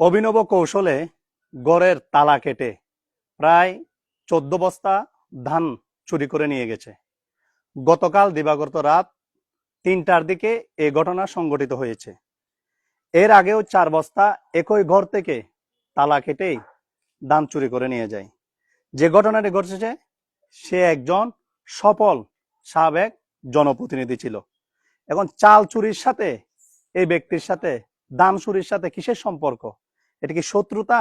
অভিনব কৌশলে গড়ের তালা কেটে প্রায় চোদ্দ বস্তা ধান চুরি করে নিয়ে গেছে। গতকাল দিবাগত রাত তিনটার দিকে এই ঘটনা সংঘটিত হয়েছে। এর আগেও চার বস্তা একই ঘর থেকে তালা কেটেই ধান চুরি করে নিয়ে যায়। যে ঘটনাটি ঘটেছে, সে একজন সফল সাবেক জনপ্রতিনিধি ছিল। এখন চাল চুরির সাথে এই ব্যক্তির সাথে ধান চুরির সাথে কিসের সম্পর্ক? এটা কি শত্রুতা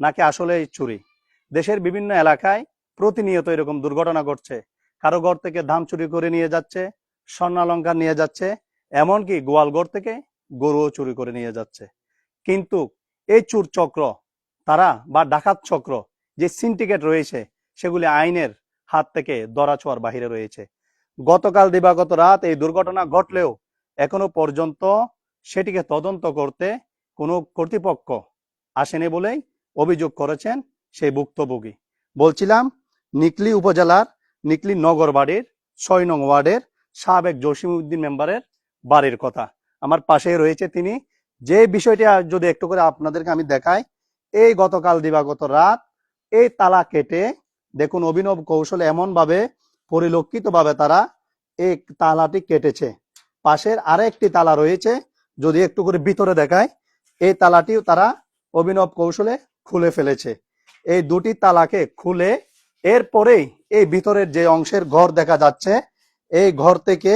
নাকি আসলে চুরি? দেশের বিভিন্ন এলাকায় প্রতিনিয়ত এরকম দুর্ঘটনা ঘটছে। কারও ঘর থেকে ধান চুরি করে নিয়ে যাচ্ছে, স্বর্ণালঙ্কার নিয়ে যাচ্ছে, এমনকি গোয়ালঘর থেকে গরুও চুরি করে নিয়ে যাচ্ছে। কিন্তু এই চুর চক্র, তারা বা ডাকাত চক্র যে সিন্ডিকেট রয়েছে, সেগুলি আইনের হাত থেকে দরাছোয়ার বাহিরে রয়েছে। গতকাল দিবাগত রাত এই দুর্ঘটনা ঘটলেও এখনও পর্যন্ত সেটিকে তদন্ত করতে কোনো কর্তৃপক্ষ আসেনি বলেই অভিযোগ করেছেন সেই ভুক্তভোগী। বলছিলাম, নিকলি উপজেলার নিকলি নগর বাড়ির ছয় নং ওয়ার্ডের সাবেক জসিমউদ্দিন মেম্বারের বাড়ির কথা। আমার পাশেই রয়েছে তিনি। যে বিষয়টি যদি একটু করে আপনাদেরকে আমি দেখাই, এই গতকাল দিবাগত রাত এই তালা কেটে দেখুন অভিনব কৌশলে এমন ভাবে পরিলক্ষিত ভাবে তারা এই তালাটি কেটেছে। পাশের আরেকটি তালা রয়েছে যদি একটু করে ভিতরে দেখায়, এই তালাটিও তারা অভিনব কৌশলে খুলে ফেলেছে। এই দুটি তালাকে খুলে এরপরেই এই ভিতরের যে অংশের ঘর দেখা যাচ্ছে, এই ঘর থেকে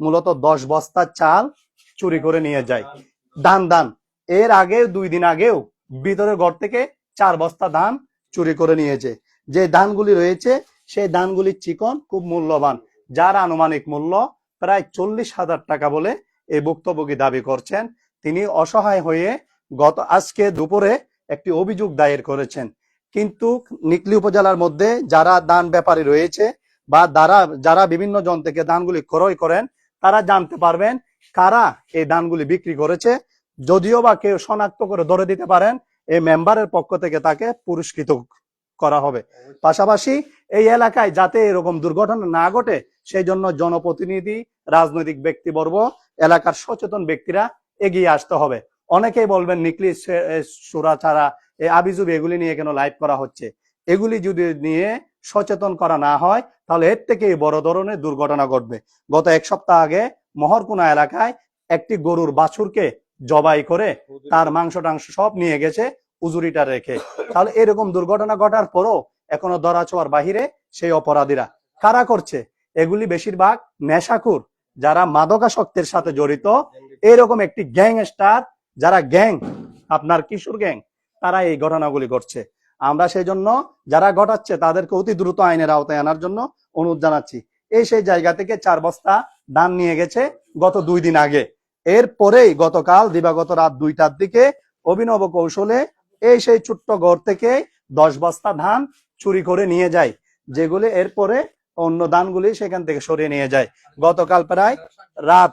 মূলত দশ বস্তা চাল চুরি করে নিয়ে যায়। দান দান। এর আগে দুই দিন আগেও ভিতরের ঘর থেকে চার বস্তা ধান চুরি করে নিয়েছে। যে ধানগুলি রয়েছে, সেই ধানগুলি চিকন খুব মূল্যবান, যার আনুমানিক মূল্য প্রায় চল্লিশ হাজার টাকা বলে এই ভুক্তভোগী দাবি করছেন। তিনি অসহায় হয়ে গত আজকে দুপুরে একটি অভিযোগ দায়ের করেছেন। কিন্তু নিকলি উপজেলার মধ্যে যারা দান ব্যাপারী রয়েছে বা যারা যারা বিভিন্ন জন থেকে দানগুলি ক্রয় করেন তারা জানতে পারবেন কারা এই দানগুলি বিক্রি করেছে। যদিও বা কেউ শনাক্ত করে ধরে দিতে পারেন এই মেম্বারের পক্ষ থেকে তাকে পুরস্কৃত করা হবে। পাশাপাশি এই এলাকায় যাতে এরকম দুর্ঘটনা না ঘটে সেই জন্য জনপ্রতিনিধি রাজনৈতিক ব্যক্তিবর্গ এলাকার সচেতন ব্যক্তিরা এগিয়ে আসতে হবে। অনেকেই বলবেন, নিকলি সুরা ছাড়া এই আবিজুবি এগুলি নিয়ে কেন লাইভ করা হচ্ছে? এগুলি যদি নিয়ে সচেতন করা না হয়, তাহলে এর থেকে বড় ধরনের দুর্ঘটনা ঘটবে। গত এক সপ্তাহ আগে মহরকুনা এলাকায় একটি গরুর বাছুরকে জবাই করে তার মাংস টাংস সব নিয়ে গেছে উজুরিটা রেখে। তাহলে এরকম দুর্ঘটনা ঘটার পরও এখনও ধরা ছোঁয়ার বাহিরে সেই অপরাধীরা কারা করছে? এগুলি বেশিরভাগ নেশাকুর যারা মাদকাসক্তের সাথে জড়িত, এরকম একটি গ্যাং স্টার, যারা গ্যাং, আপনার কিশোর গ্যাং, তারা এই ঘটনাগুলি ঘটছে। আমরা সেই জন্য যারা ঘটাচ্ছে, তাদেরকে অতি দ্রুত আইনের আওতায় আনার জন্য অনুরোধ জানাচ্ছি। এই সেই জায়গা থেকে চার বস্তা ধান নিয়ে গেছে গত দুই দিন আগে। এরপরেই গতকাল দিবাগত রাত দুইটার দিকে অভিনব কৌশলে এই সেই ছোট্ট ঘর থেকে দশ বস্তা ধান চুরি করে নিয়ে যায়, যেগুলি এরপরে অন্য ধানগুলি সেখান থেকে সরিয়ে নিয়ে যায়। গতকাল প্রায় রাত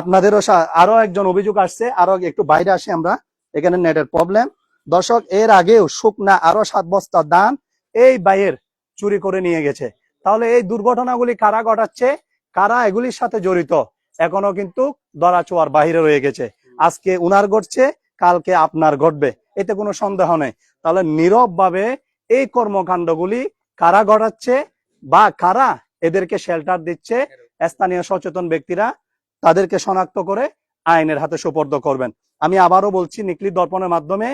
আপনাদেরও আরও একজন অভিযোগ আসছে, আরও একটু বাইরে আসি আমরা। এখানে নেটের প্রবলেম। দর্শক, এর আগেও শুকনা আরও সাত বস্তা দান এই বাইয়ের চুরি করে নিয়ে গেছে। তাহলে এই দুর্ঘটনাগুলি কারা ঘটাচ্ছে? কারা এগুলির সাথে জড়িত? এখনও কিন্তু দরা ছোঁয়ার বাহিরে রয়ে গেছে। আজকে উনার ঘটছে, কালকে আপনার ঘটবে। এতে কোনো সন্দেহ নেই। তাহলে নীরবভাবে এই কর্মকাণ্ডগুলি কারা ঘটাচ্ছে? বা কারা এদেরকে শেল্টার দিচ্ছে স্থানীয় সচেতন ব্যক্তিরা তাদেরকে শনাক্ত করে আইনের হাতে সুপর্দ করবেন। আমি আবারও বলছি নিকলি দর্পণের মাধ্যমে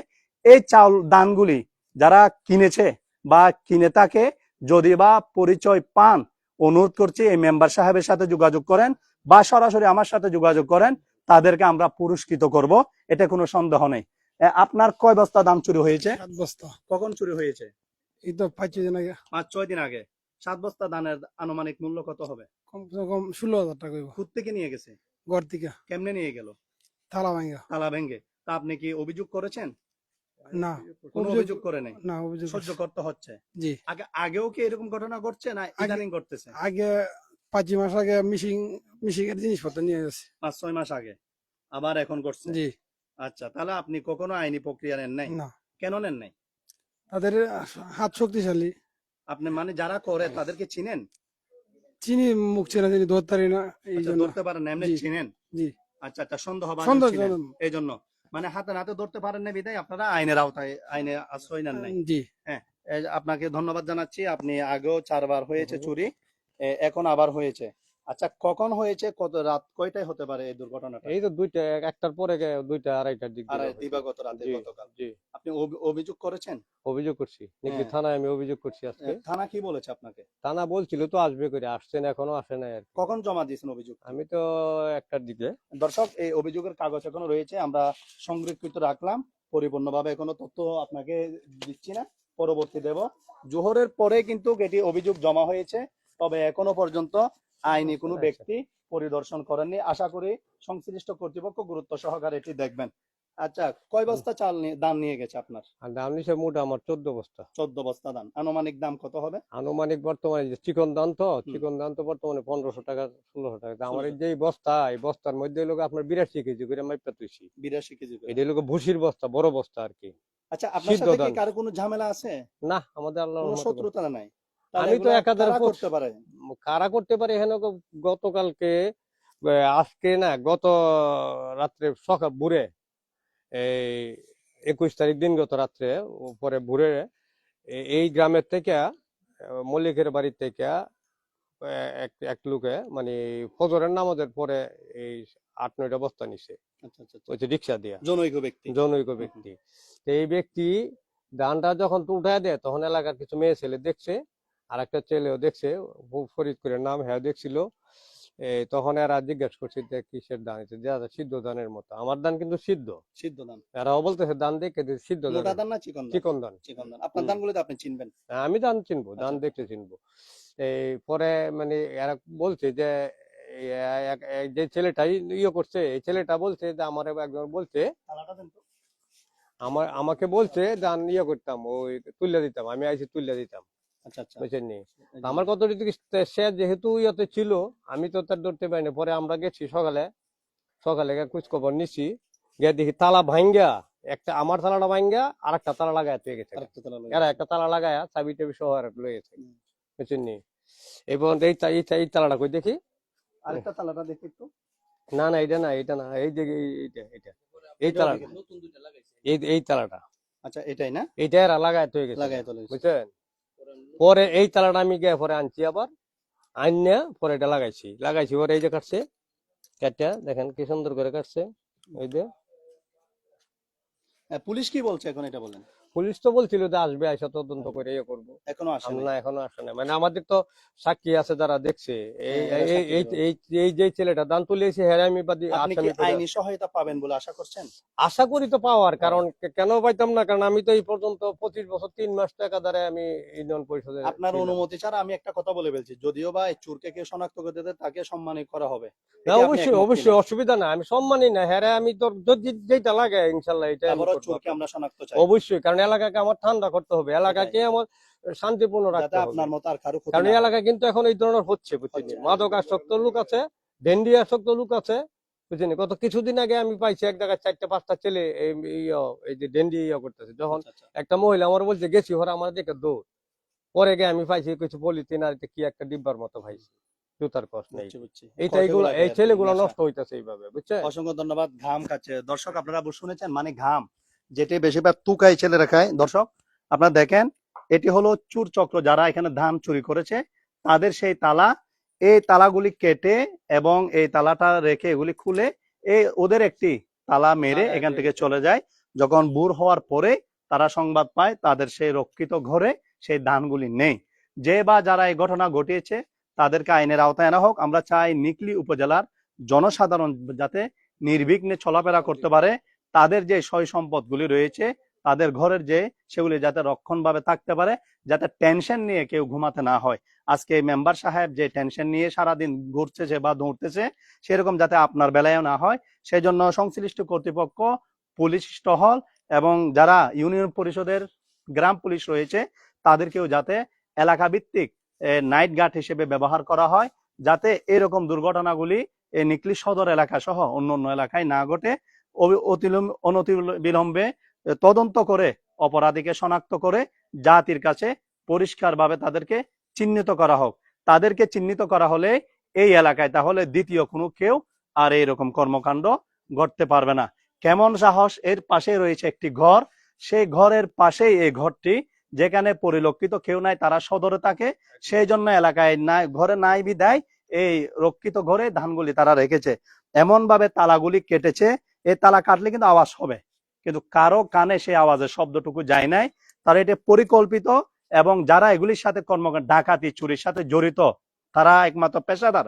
এই চাউল দানগুলি যারা কিনেছে বা কিনে থাকে যদি বা পরিচয় পান অনুরোধ করছি এই মেম্বার সাহেবের সাথে যোগাযোগ করেন বা সরাসরি আমার সাথে যোগাযোগ করেন তাদেরকে আমরা পুরস্কৃত করব এটা কোনো সন্দেহ নেই। আপনার কয় বস্তা দাম চুরি হয়েছে? কখন চুরি হয়েছে? এই তো পাঁচ দিন আগে। পাঁচ ছয় দিন আগে। সাত বস্তা ধানের আনুমানিক মূল্য কত হবে? কমসে কম ষোলো হাজার টাকা খুদ থেকে নিয়ে গেছে? ঘর থেকে। কেমনে নিয়ে গেল? থালা ভাঙ্গা তালা ভেঙ্গে তা আপনি কি অভিযোগ করেছেন? না। কোনো অভিযোগ- অভিযোগ করে নাই? না অভিযোগ সহ্য করতে হচ্ছে। জি। আগে আগেও কি এরকম ঘটনা ঘটছে না ইদানিং ঘটতেছে? আগে পাঁচ মাস আগে মিশিং মিশিং এর জিনিসপত্র নিয়ে গেছে। পাঁচ ছয় মাস আগে। আবার এখন ঘটছে? জি। আচ্ছা তাহলে আপনি কখনো আইনি প্রক্রিয়া নেন নাই? না। কেন নেন নাই? তাদের হাত শক্তিশালী। আপনি মানে যারা করে তাদেরকে চিনেন? চিনি মুখ চেনা চিনি ধরতে পারি না এই আচ্ছা, জন্য। ধরতে পারেন না, এমনি চিনেন? জি। আচ্ছা আচ্ছা সন্দেহ সন্দেহ এই জন্য মানে হাতে নাতে ধরতে পারেন না বিদায় আপনারা আইনের আওতায় আইনে আশ্রয় নেন নাই। জি। হ্যাঁ আপনাকে ধন্যবাদ জানাচ্ছি আপনি আগেও চারবার হয়েছে চুরি এখন আবার হয়েছে। আচ্ছা কখন হয়েছে কত রাত কয়টায় হতে পারে এই দুর্ঘটনাটা? এই তো দুইটা একটার পরে দুইটা আড়াইটার দিক। দিবাগত রাতে গতকাল। জি। আপনি অভিযোগ করেছেন? অভিযোগ করছি। নাকি হ্যাঁ। থানায় আমি অভিযোগ করছি আজকে? থানা কি বলেছে আপনাকে? থানা বলছিল তো আসবে করে আসছে না এখনও আসে নাই আর কখন জমা দিয়েছেন অভিযোগ? আমি তো একটার দিকে। দর্শক এই অভিযোগের কাগজ এখনও রয়েছে আমরা সংরক্ষিত রাখলাম পরিপূর্ণভাবে এখনও তথ্য আপনাকে দিচ্ছি না পরবর্তী দেব। জোহরের পরে কিন্তু এটি অভিযোগ জমা হয়েছে তবে এখনও পর্যন্ত আইনি কোনো আচ্ছা। ব্যক্তি পরিদর্শন করেননি। আশা করি সংশ্লিষ্ট কর্তৃপক্ষ গুরুত্ব সহকারে এটি দেখবেন। আচ্ছা কয় বস্তা চাল দাম নিয়ে গেছে আপনার? দাম নিছে মোটা আমার চোদ্দ বস্তা। চোদ্দ বস্তা দাম। আনুমানিক দাম কত হবে? আনুমানিক বর্তমানে চিকন দাম তো চিকন দাম তো বর্তমানে পনেরোশো টাকা ষোলোশো টাকা। আমার এই যে বস্তা এই বস্তার মধ্যে লোক আপনার বিরাশি কেজি করে মাইপা তুইছি। বিরাশি কেজি করে। এটা লোক ভুসির বস্তা বড় বস্তা আর কি। আচ্ছা আপনার সাথে কি কারও কোনো ঝামেলা আছে? না আমাদের আল্লাহ শত্রুতা নাই? আমি তো একাধারে করতে পারে? কারা করতে পারে এখানে গতকালকে আজকে না গত রাত্রে সকাল ভোরে এই একুশ তারিখ দিন গত রাত্রে পরে ভোরে এই গ্রামের থেকে মল্লিকের বাড়ির থেকে এক এক লোকে মানে ফজরের নামাজের পরে এই আট নয়টা বস্তা নিছে। আচ্ছা আচ্ছা আচ্ছা। রিক্সা দিয়া। জনৈক ব্যক্তি। জনৈক ব্যক্তি। এই ব্যক্তি ধানটা যখন উঠায় দেয় তখন এলাকার কিছু মেয়ে ছেলে দেখছে আর একটা ছেলেও দেখছে ফরিদ করে নাম হ্যাঁ দেখছিল তখন এরা জিজ্ঞাসা করছে যে কিসের ধান এটা যে আচ্ছা, সিদ্ধ ধানের মতো। আমার ধান কিন্তু সিদ্ধ। সিদ্ধ ধান। এরাও বলতেছে ধান দেখে সিদ্ধ মোটা ধান ধান না চিকন চিকন ধান। চিকন ধান। আপনার। ধানগুলো তো আপনি চিনবেন। আমি ধান চিনবো ধান আচ্ছা। দেখতে চিনবো। এই পরে মানে এরা বলছে যে যে ছেলেটাই ইয়ে করছে এই ছেলেটা বলছে যে আমার একজন বলছে দেন। আমার আমাকে বলছে ধান ইয়ে করতাম ওই তুলে দিতাম আমি আইসি তুলে দিতাম। বুঝছেন নি? এই যে- তা আমার কত সে যেহেতু ইয়েতে ছিল আমি তো তার ধরতে পারিনি। পরে আমরা গেছি সকালে সকালে গিয়ে খোঁজ খবর নিছি। গিয়ে দেখি তালা ভাঙ্গা একটা আমার তালাটা ভাঙ্গা আর একটা তালা লাগায় পেয়ে গেছে। এরা একটা তালা লাগায় চাবি টাবি সহ আর লয়ে গেছে। বুঝছেন নি এই এই এই তালাটা কই দেখি? আরেকটা থালাটা দেখি একটু। না না এটা না এটা না এই এই- এইটা এটা এই তালাটা। এই এই তালাটা। আচ্ছা এটাই না? এইটা এরা লাগায় হয়ে গেছে। তোলে বুঝছেন? পরে এই তালাটা আমি গিয়ে পরে আনছি আবার। আনিয়া পরে এটা লাগাইছি। লাগাইছি পরে এই যে কাটছে, কাটটা দেখেন কি সুন্দর করে কাটছে। এই যে। পুলিশ কি বলছে এখন এটা বলেন? পুলিশ তো বলছিল যে আসবে আইসা তদন্ত করে ইয়ে করব। এখনও আসে আমরা এখনও আসে না মানে আমাদের তো সাক্ষী আছে যারা দেখছে। এই হ্যাঁ, যে ছেলেটা দান তুলেছে হেরামি বাদী আপনি কি আসামি করে- আইনি সহায়তা পাবেন বলে আশা করছেন? আশা করি তো পাওয়ার কারণ কেন পাইতাম না? কারণ আমি তো এই পর্যন্ত পঁচিশ বছর তিন মাস টাকা দ্বারা আমি ইউনিয়ন পরিষদে আপনার অনুমতি ছাড়া আমি একটা কথা বলে ফেলছি। যদিও বা এই চোরকে কেউ শনাক্ত করে দিতে তাকে সম্মানিত করা হবে। না অবশ্যই অবশ্যই অসুবিধা না আমি সম্মানই না। হ্যাঁ আমি তোর যদি যেটা লাগে ইনশাল্লাহ এটা চোরকে আমরা শনাক্ত চাই। অবশ্যই কারণ এলাকাকে আমার ঠান্ডা করতে হবে। এলাকাকে আমার শান্তিপূর্ণ রাখতে হবে। আপনার মতো আর কারও কারণ এলাকায় কিন্তু এখন এই ধরনের হচ্ছে বুঝছেন? মাদক আসক্ত লোক আছে ডেন্ডি আসক্ত লোক আছে বুঝছেন? কত কিছুদিন আগে আমি পাইছি এক জায়গায় চারটে পাঁচটা ছেলে এই ইয়ে- যে ডেন্ডি ইয়ে করতেছে। যখন আচ্ছা, আচ্ছা। একটা মহিলা আমার বলছে গেছি ওরা আমার দেখে দৌড়। পরে গিয়ে আমি পাইছি কিছু পলিথিন আর কি একটা ডিব্বার মতো পাইছি জুতার কষ্ট নেই। এইটা এই ছেলেগুলো নষ্ট হইতেছে এইভাবে বুঝছে অসংখ্য ধন্যবাদ ঘাম খাচ্ছে। দর্শক আপনারা শুনেছেন মানে ঘাম। যেটি বেশিরভাগ তুকাই ছেলেরা খায়। দর্শক আপনারা দেখেন এটি হলো চুর চক্র যারা এখানে ধান চুরি করেছে। তাদের সেই তালা এই তালাগুলি কেটে এবং এই তালাটা রেখে এগুলি খুলে এই ওদের একটি তালা মেরে এখান থেকে চলে যায়। যখন বুর হওয়ার পরে তারা সংবাদ পায় তাদের সেই রক্ষিত ঘরে সেই ধানগুলি নেই। যে বা যারা এই ঘটনা ঘটিয়েছে তাদেরকে আইনের আওতায় আনা হোক। আমরা চাই নিকলি উপজেলার জনসাধারণ যাতে নির্বিঘ্নে চলাফেরা করতে পারে। তাদের যে সয় সম্পদগুলি রয়েছে, তাদের ঘরের যে সেগুলি যাতে রক্ষণভাবে থাকতে পারে, যাতে টেনশন নিয়ে কেউ ঘুমাতে না হয়। আজকে মেম্বার সাহেব যে টেনশন নিয়ে সারাদিন ঘুরতেছে বা দৌড়তেছে, সেরকম যাতে আপনার বেলায়ও না হয়। সেই জন্য সংশ্লিষ্ট কর্তৃপক্ষ, পুলিশ টহল এবং যারা ইউনিয়ন পরিষদের গ্রাম পুলিশ রয়েছে, তাদেরকেও যাতে এলাকা ভিত্তিক নাইট গার্ড হিসেবে ব্যবহার করা হয়, যাতে এরকম দুর্ঘটনাগুলি নিকলি সদর এলাকা সহ অন্য অন্য এলাকায় না ঘটে। অবি- অতিলম- অনতি বিলম্বে এ, তদন্ত করে অপরাধীকে শনাক্ত করে জাতির কাছে পরিষ্কারভাবে তাদেরকে চিহ্নিত করা হোক। তাদেরকে চিহ্নিত করা হলে এই এলাকায় তাহলে দ্বিতীয় কোনো কেউ আর এইরকম কর্মকাণ্ড ঘটতে পারবে না। কেমন সাহস এর পাশে রয়েছে একটি ঘর। সেই ঘরের পাশেই এই ঘরটি যেখানে পরিলক্ষিত কেউ নাই তারা সদরে থাকে। সেই জন্য এলাকায় নাই ঘরে নাই বিদায় এই রক্ষিত ঘরে ধানগুলি তারা রেখেছে। এমন ভাবে তালাগুলি কেটেছে এই তালা কাটলে কিন্তু আওয়াজ হবে। কিন্তু কারও কানে সেই আওয়াজের শব্দটুকু যায় নাই। তারা এটা পরিকল্পিত এবং যারা এগুলির সাথে কর্মকাণ্ড ডাকাতি, চুরির সাথে জড়িত, তারা একমাত্র পেশাদার।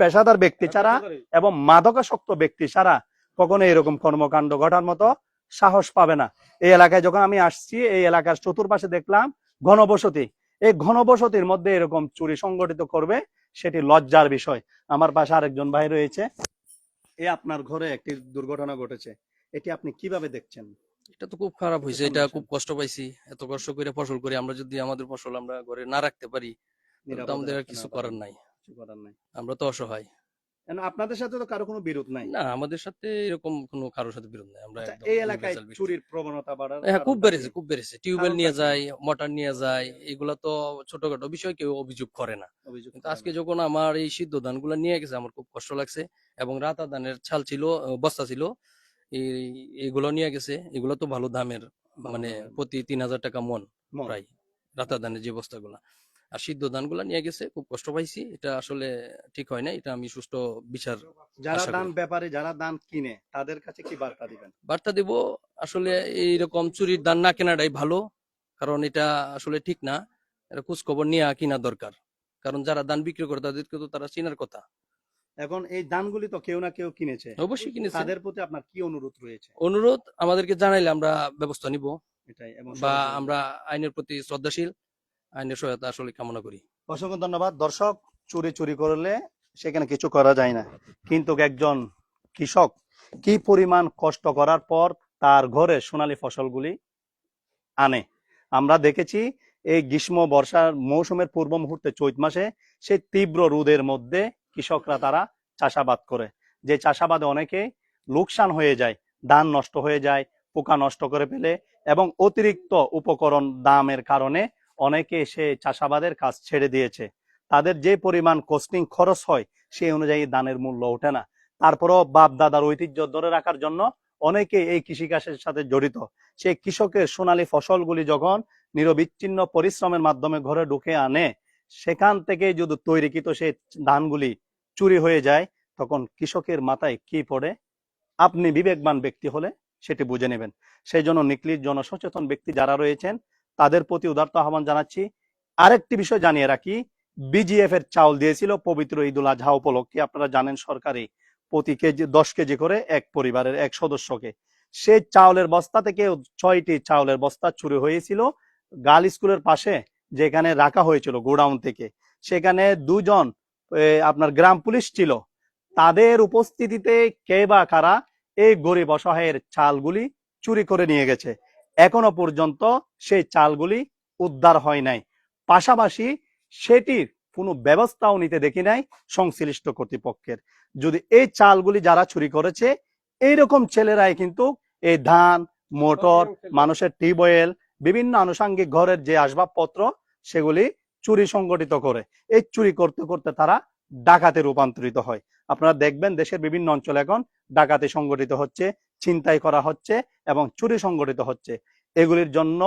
পেশাদার ব্যক্তি ছাড়া এবং মাদকাসক্ত ব্যক্তি ছাড়া কখনো এরকম কর্মকাণ্ড ঘটার মতো সাহস পাবে না। এই এলাকায় যখন আমি আসছি, এই এলাকার চতুর্পাশে দেখলাম ঘনবসতি। এই ঘনবসতির মধ্যে এরকম চুরি সংগঠিত করবে, সেটি লজ্জার বিষয়। আমার পাশে আরেকজন ভাই রয়েছে। এই আপনার ঘরে একটি দুর্ঘটনা ঘটেছে। এটি আপনি কীভাবে দেখছেন? এটা তো খুব খারাপ হয়েছে। এটা খুব কষ্ট পাইছি। এত কষ্ট করে ফসল করি। আমরা যদি আমাদের ফসল আমরা ঘরে না রাখতে পারি আমাদের আর কিছু করার পারেন। নাই। কিছু করার নাই। আমরা তো অসহায়। আপনাদের সাথে তো কারও কোনো বিরোধ নাই? না আমাদের সাথে এরকম কোনো কারোর সাথে বিরোধ নাই। আমরা আচ্ছা, এই এলাকায় চুরির প্রবণতা বাড়ার হ্যাঁ খুব বেড়েছে খুব বেড়েছে। টিউবওয়েল নিয়ে যায় মোটর নিয়ে যায় এগুলা তো ছোটখাটো বিষয় কেউ অভিযোগ করে না। কিন্তু আজকে যখন আমার এই সিদ্ধ ধানগুলো নিয়ে গেছে আমার খুব কষ্ট লাগছে এবং রাতা ধানের ছাল ছিল বস্তা ছিল এগুলো নিয়ে গেছে এগুলো তো ভালো দামের মানে প্রতি তিন হাজার টাকা মন মন। প্রায় রাতা ধানের যে বস্তাগুলা। আর সিদ্ধ ধানগুলা নিয়ে গেছে খুব কষ্ট পাইছি। এটা আসলে ঠিক হয় না এটা আমি সুষ্ঠু বিচার যারা দান। ব্যাপারে যারা দান কিনে তাদের কাছে কি বার্তা দিবেন? বার্তা দেব আসলে এইরকম চুরির ধান না কেনাটাই ভালো কারণ এটা আসলে ঠিক না। এটা খোঁজ খবর নিয়ে কিনা দরকার। কারণ যারা ধান বিক্রি করে তাদেরকে তো তারা চিনার কথা। এখন এই দানগুলি তো কেউ না কেউ কিনেছে। অবশ্যই কিনেছে। তাদের প্রতি আপনার কি অনুরোধ রয়েছে? অনুরোধ আমাদেরকে জানাইলে আমরা ব্যবস্থা নিব এটাই এবং বা আমরা আইনের প্রতি শ্রদ্ধাশীল। আইনের সহায়তা আসলে কামনা করি। অসংখ্য ধন্যবাদ। দর্শক, চুরি চুরি করলে সেখানে কিছু করা যায় না। কিন্তু একজন কৃষক কি পরিমাণ কষ্ট করার পর তার ঘরে সোনালী ফসলগুলি আনে? আমরা দেখেছি এই গ্রীষ্ম, বর্ষার মৌসুমের পূর্ব মুহূর্তে চৈত মাসে সেই তীব্র রোদের মধ্যে কৃষকরা তারা চাষাবাদ করে। যে চাষাবাদে অনেকে লোকসান হয়ে যায়, ধান নষ্ট হয়ে যায়, পোকা নষ্ট করে ফেলে এবং অতিরিক্ত উপকরণ দামের কারণে অনেকে সে চাষাবাদের কাজ ছেড়ে দিয়েছে। তাদের যে পরিমাণ কস্টিং খরচ হয় সেই অনুযায়ী দানের মূল্য ওঠে না। তারপরও বাপ দাদার ঐতিহ্য ধরে রাখার জন্য অনেকে এই কৃষিকাজের সাথে জড়িত। সেই কৃষকের সোনালী ফসলগুলি যখন নিরবিচ্ছিন্ন পরিশ্রমের মাধ্যমে ঘরে ঢুকে আনে, সেখান থেকে যদি তৈরিকৃত সেই ধানগুলি চুরি হয়ে যায়, তখন কৃষকের মাথায় কি পড়ে? আপনি বিবেকবান ব্যক্তি হলে সেটি বুঝে নেবেন। সেই জন্য নিকলির জনসচেতন ব্যক্তি যারা রয়েছেন তাদের প্রতি উদার্ত আহ্বান জানাচ্ছি। আরেকটি বিষয় জানিয়ে রাখি বিজিএফ এর চাউল দিয়েছিল পবিত্র ঈদুল আজহা উপলক্ষে। আপনারা জানেন সরকারি প্রতি কেজি, দশ কেজি করে এক পরিবারের এক সদস্যকে। সেই চাউলের বস্তা থেকে ছয়টি চাউলের বস্তা চুরি হয়েছিল। গার্ল স্কুলের পাশে যেখানে রাখা হয়েছিল গোডাউন থেকে, সেখানে দুজন আপনার গ্রাম পুলিশ ছিল। তাদের উপস্থিতিতে কে বা কারা এই গরিব অসহায়ের চালগুলি চুরি করে নিয়ে গেছে। এখনও পর্যন্ত সেই চালগুলি উদ্ধার হয় নাই। পাশাপাশি সেটির কোনো ব্যবস্থাও নিতে দেখি নাই সংশ্লিষ্ট কর্তৃপক্ষের। যদি এই চালগুলি যারা চুরি করেছে এইরকম ছেলেরাই কিন্তু এই ধান মোটর মানুষের টিউবওয়েল বিভিন্ন আনুষাঙ্গিক ঘরের যে আসবাবপত্র সেগুলি চুরি সংগঠিত করে। এই চুরি করতে করতে তারা ডাকাতে রূপান্তরিত হয়। আপনারা দেখবেন দেশের বিভিন্ন অঞ্চলে এখন ডাকাতি সংগঠিত হচ্ছে। ছিনতাই করা হচ্ছে এবং চুরি সংগঠিত হচ্ছে। এগুলির জন্য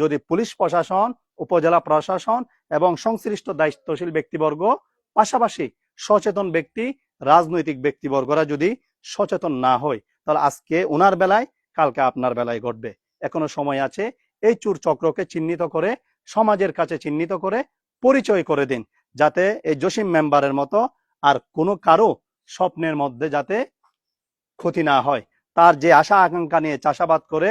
যদি পুলিশ প্রশাসন, উপজেলা প্রশাসন এবং সংশ্লিষ্ট দায়িত্বশীল ব্যক্তিবর্গ, পাশাপাশি সচেতন ব্যক্তি, রাজনৈতিক ব্যক্তিবর্গরা যদি সচেতন না হয়, তাহলে আজকে ওনার বেলায়, কালকে আপনার বেলায় ঘটবে। এখনও সময় আছে, এই চুর চক্রকে চিহ্নিত করে, সমাজের কাছে চিহ্নিত করে পরিচয় করে দিন, যাতে এই জসিম মেম্বারের মতো আর কোনো কারও স্বপ্নের মধ্যে যাতে ক্ষতি না হয়। তার যে আশা আকাঙ্ক্ষা নিয়ে চাষাবাদ করে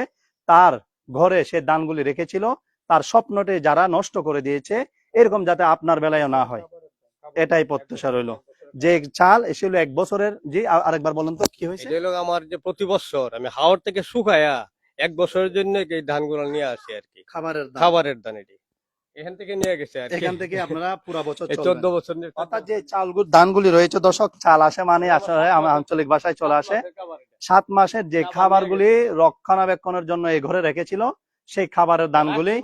তার ঘরে সে দানগুলি রেখেছিল তার স্বপ্নটি যারা নষ্ট করে দিয়েছে এরকম যাতে আপনার বেলায়ও না হয়। এটাই প্রত্যাশা রইল। যে চাল এসেছিল এক বছরের জি আরেকবার বলুন তো কি হয়েছে? আমার যে প্রতি বছর আমি হাওড় থেকে শুকায়া এক বছরের জন্য এই ধানগুলো নিয়ে আসি আর কি। খাবারের খাবারের ধান এটি। এখান থেকে নিয়ে গেছে এখান থেকে আপনারা পুরা বছর। চোদ্দ বছর অর্থাৎ যে চালগুলো ধানগুলি রয়েছে দর্শক চাল আসে মানে আসলে আমার আঞ্চলিক ভাষায় চলে আসে। সাত মাসের যে খাবারগুলি রক্ষণাবেক্ষণের জন্য এই ঘরে রেখেছিল সেই খাবারের দানগুলি।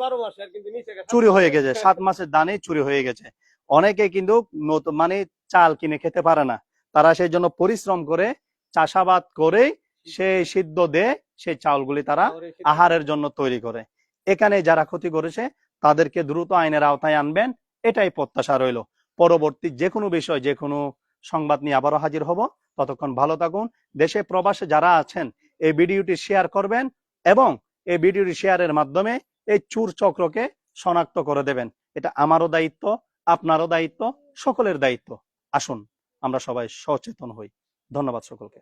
চুরি হয়ে গেছে। সাত মাসের দানই চুরি হয়ে গেছে। অনেকে কিন্তু নতুন মানে চাল কিনে খেতে পারে না। তারা সেই জন্য পরিশ্রম করে চাষাবাদ করে সেই সিদ্ধ দে সেই চাউলগুলি তারা আহারের জন্য তৈরি করে। এখানে যারা ক্ষতি করেছে তাদেরকে দ্রুত আইনের আওতায় আনবেন এটাই প্রত্যাশা রইল। পরবর্তী যে কোনো বিষয় যে কোনো সংবাদ নিয়ে আবারও হাজির হব। ততক্ষণ ভালো থাকুন। দেশে প্রবাসে যারা আছেন, এই ভিডিওটি শেয়ার করবেন এবং এই ভিডিওটি শেয়ারের মাধ্যমে এই চুর চক্রকে শনাক্ত করে দেবেন। এটা আমারও দায়িত্ব, আপনারও দায়িত্ব, সকলের দায়িত্ব। আসুন, আমরা সবাই সচেতন হই। ধন্যবাদ সকলকে।